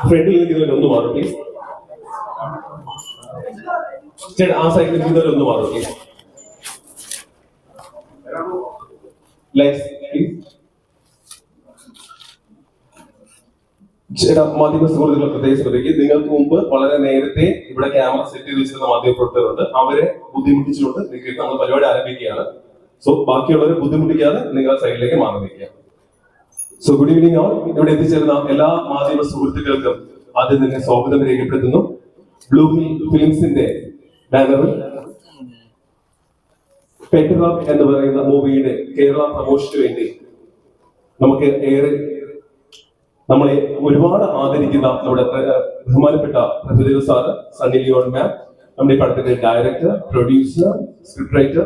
ഫ്രണ്ടിൽ നിൽക്കുന്നവർ ഒന്ന് മാറും പ്ലീസ് ആ സൈഡിൽ നിൽക്കുന്നവർ ഒന്ന് മാറും ലൈറ്റ്സ് പ്ലീസ് ചേട്ടാ മാധ്യമ സുഹൃത്തുക്കളെ പ്രത്യേക ശ്രദ്ധിക്കുക. നിങ്ങൾക്ക് മുമ്പ് വളരെ നേരത്തെ ഇവിടെ ക്യാമറ സെറ്റ് ചെയ്ത് വെച്ചിരുന്ന മാധ്യമ അവരെ ബുദ്ധിമുട്ടിച്ചുകൊണ്ട് നിങ്ങൾക്ക് നമ്മൾ പരിപാടി ആരംഭിക്കുകയാണ്. സോ ബാക്കിയുള്ളവരെ ബുദ്ധിമുട്ടിക്കാതെ നിങ്ങൾ സൈഡിലേക്ക് മാറി നിൽക്കുക. സോ ഗുഡ് ഈവനിങ് ഓൾ ഇവിടെ എത്തിച്ചേരുന്ന എല്ലാ മാധ്യമ സുഹൃത്തുക്കൾക്കും ആദ്യം തന്നെ സ്വാഗതം രേഖപ്പെടുത്തുന്നു. ബ്ലൂ ഫിലിംസിന്റെ ബാനറിൽ പെട്രോൾ എന്ന് പറയുന്ന മൂവിയുടെ കേരള പ്രമോഷന് വേണ്ടി നമുക്ക് ഏറെ നമ്മളെ ഒരുപാട് ആദരിക്കുന്ന നമ്മുടെ ബഹുമാനപ്പെട്ട Prabhudev sir Sunny Leone ma'am നമ്മുടെ ഈ പടത്തിന്റെ ഡയറക്ടർ പ്രൊഡ്യൂസർ സ്ക്രിപ്റ്റ് റൈറ്റർ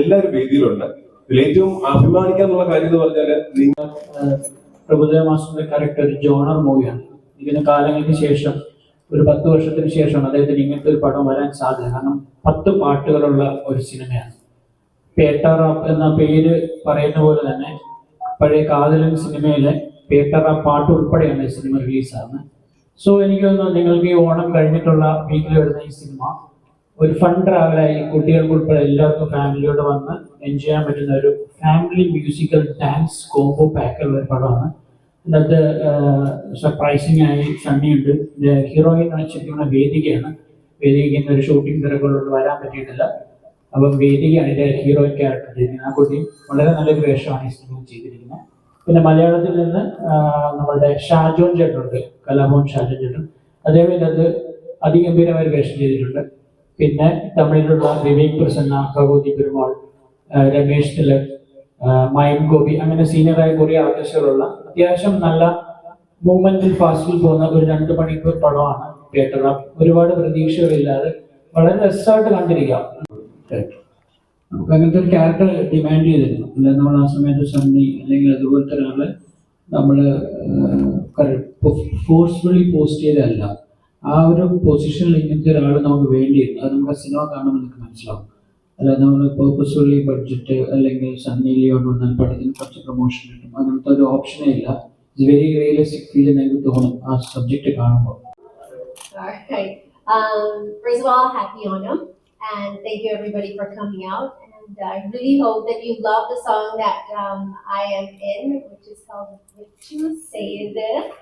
എല്ലാവരും വേദിയിലുണ്ട്. ഇതിൽ ഏറ്റവും അഭിമാനിക്കാന്നുള്ള കാര്യം എന്ന് പറഞ്ഞാൽ നിങ്ങൾ പ്രഭുദേവ മാസ്റ്ററിന്റെ ഒരു ജോണർ മൂവിയാണ്. ഇതിന് കാലങ്ങൾക്ക് ശേഷം ഒരു പത്ത് വർഷത്തിന് ശേഷമാണ് അദ്ദേഹത്തിന് ഇങ്ങനത്തെ ഒരു പടം വരാൻ സാധ്യത. കാരണം പത്ത് പാട്ടുകളുള്ള ഒരു സിനിമയാണ്. പേട്ടാറാപ്പ് എന്ന പേര് പറയുന്ന പോലെ തന്നെ പഴയ കാതലൻ സിനിമയിലെ പേട്ടറാപ്പ് പാട്ട് ഉൾപ്പെടെയാണ് ഈ സിനിമ റിലീസാണ് സോ എനിക്ക് തോന്നുന്നു നിങ്ങൾക്ക് ഈ ഓണം കഴിഞ്ഞിട്ടുള്ള വീക്കിൽ വരുന്ന ഈ സിനിമ ഒരു ഫൺ ട്രാവലായി കുട്ടികൾക്ക് ഉൾപ്പെടെ എല്ലാവർക്കും ഫാമിലിയോട് വന്ന് എൻജോയ് ചെയ്യാൻ പറ്റുന്ന ഒരു ഫാമിലി മ്യൂസിക്കൽ ഡാൻസ് കോംബോ പാക്കുള്ള ഒരു പടമാണ്. അതിനകത്ത് സർപ്രൈസിംഗ് ആയി സണ്ണിയുണ്ട് ഹീറോയിൻ വെച്ചിരിക്കുന്ന വേദികയാണ്. വേദികയ്ക്ക് ഒരു ഷൂട്ടിംഗ് തിരക്കുള്ളതുകൊണ്ട് വരാൻ പറ്റിയിട്ടില്ല. അപ്പം വേദിക അതിന്റെ ഹീറോയിൻ ക്യാരക്ടർ ആ കുട്ടിയും വളരെ നല്ലൊരു വേഷമാണ് ഈ സിനിമ ചെയ്തിരിക്കുന്നത്. പിന്നെ മലയാളത്തിൽ നിന്ന് നമ്മളുടെ ഷാജോൻ ചേട്ടനുണ്ട് കലാഭവൻ ഷാജോൻ ചേട്ടൻ. അദ്ദേഹം അത് അതിഗംഭീരമായ ഒരു വേഷം ചെയ്തിട്ടുണ്ട്. പിന്നെ തമിഴിലുള്ള വിവേക് പ്രസന്ന ഭഗവതി പെരുമാൾ രമേശ് തിലക് മയം ഗോപി അങ്ങനെ സീനിയറായ കുറേ ആർട്ടിസ്റ്റുകളുള്ള അത്യാവശ്യം നല്ല മൂവ്മെന്റിൽ ഫാസ്റ്റിൽ പോകുന്ന ഒരു രണ്ട് മണിക്കൂർ പടമാണ് തിയേറ്റർ ഒരുപാട് പ്രതീക്ഷകളില്ലാതെ വളരെ രസമായിട്ട് കണ്ടിരിക്കാം. നമുക്ക് അങ്ങനത്തെ ഒരു ക്യാരക്ടർ ഡിമാൻഡ് ചെയ്തിരുന്നു. അല്ലെ നമ്മൾ ആ സമയത്ത് സണ്ണി അല്ലെങ്കിൽ അതുപോലത്തെ ഒരാൾ നമ്മൾ ഫോഴ്സ്ഫുള്ളി പോസ്റ്റ് ചെയ്തതല്ല. ആ ഒരു പൊസിഷനിൽ ഇങ്ങനത്തെ ഒരാൾ നമുക്ക് വേണ്ടിയിരുന്നു. അത് നമുക്ക് സിനിമ കാണുമ്പോൾ നമുക്ക് മനസ്സിലാവും. അല്ല നമ്മൾ പേർപ്പസ്ഫുള്ളി ബഡ്ജറ്റ് അല്ലെങ്കിൽ സണ്ണി ലിയോൺ വന്നാൽ പടത്തിന് കുറച്ച് പ്രൊമോഷൻ കിട്ടും. അങ്ങനത്തെ ഒരു ഓപ്ഷനേ ഇല്ല. ഇറ്റ്സ് വെരി റിയലിസ്റ്റിക് ഫീൽ എനിക്ക് തോന്നും ആ സബ്ജക്റ്റ് കാണുമ്പോൾ. Um, first of all, happy Onam, And thank you everybody for coming out. And I really hope that you love the song that um, I am in, which is called "What You Say This."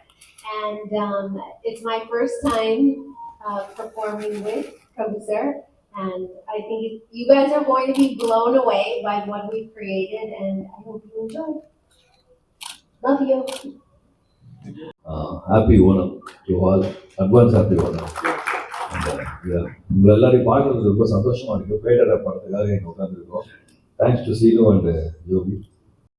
And um, it's my first time uh, performing with Kozer. And I think you guys are going to be blown away by what we've created, and I hope you enjoy. Love you. Uh, happy one to all. Advance happy one. உங்களை எல்லாரையும் பார்க்கறது ரொம்ப சந்தோஷமா இருக்கு. பேட்டரை படத்துக்காக இங்கே உட்காந்துருக்கோம் thanks to Seenu and Joby